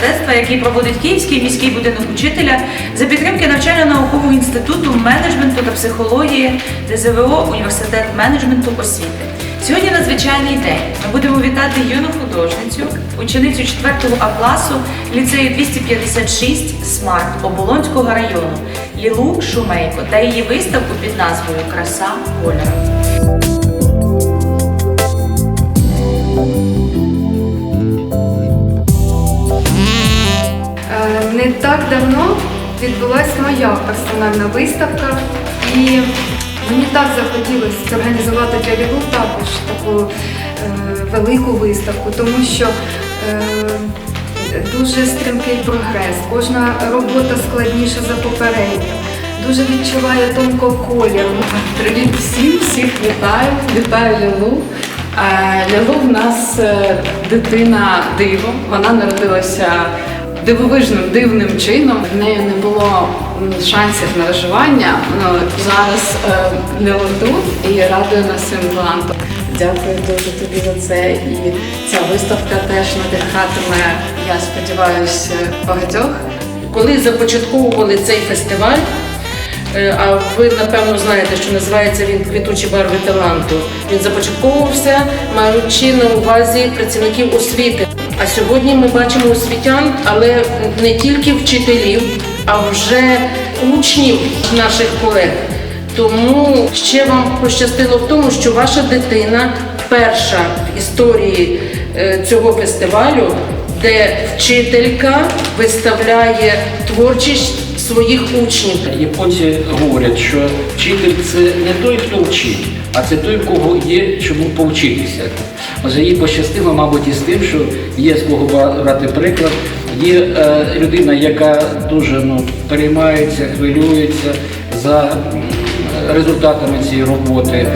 мистецтва, який проводить Київський міський будинок учителя за підтримки навчально-наукового інституту менеджменту та психології ДЗВО Університет менеджменту освіти. Сьогодні надзвичайний день. Ми будемо вітати юну художницю, ученицю 4 А класу ліцею 256 Смарт Оболонського району Лілу Шумейко та її виставку під назвою Краса кольору. Е, Не так давно відбулася моя персональна виставка, і так захотілося зорганізувати для Лілу також таку е, велику виставку, тому що е, дуже стрімкий прогрес, кожна робота складніша за попередню, дуже відчуває тонко колір. Привіт всім, всіх вітаю, вітаю Лілу. Е, Лілу в нас е, дитина диво. Вона народилася дивовижним дивним чином. В неї не було шансів на виживання. Ну, зараз е, Лілу тут і радує нас своїм талантом. Дякую дуже тобі за це. І ця виставка теж надихатиме, я сподіваюся, багатьох. Коли започатковували цей фестиваль, е, а ви напевно знаєте, що називається він Квітучі барви таланту. Він започатковувався, маючи на увазі працівників освіти. А сьогодні ми бачимо освітян, але не тільки вчителів, а вже учнів наших колег. Тому ще вам пощастило в тому, що ваша дитина перша в історії е, цього фестивалю, де вчителька виставляє творчість своїх учнів. Японці говорять, що вчитель це не той, хто вчить, а це той, кого є чому повчитися. Може, їй пощастило, мабуть, із тим, що є з кого брати приклад. Є е, людина, яка дуже ну, переймається, хвилюється за результатами цієї роботи.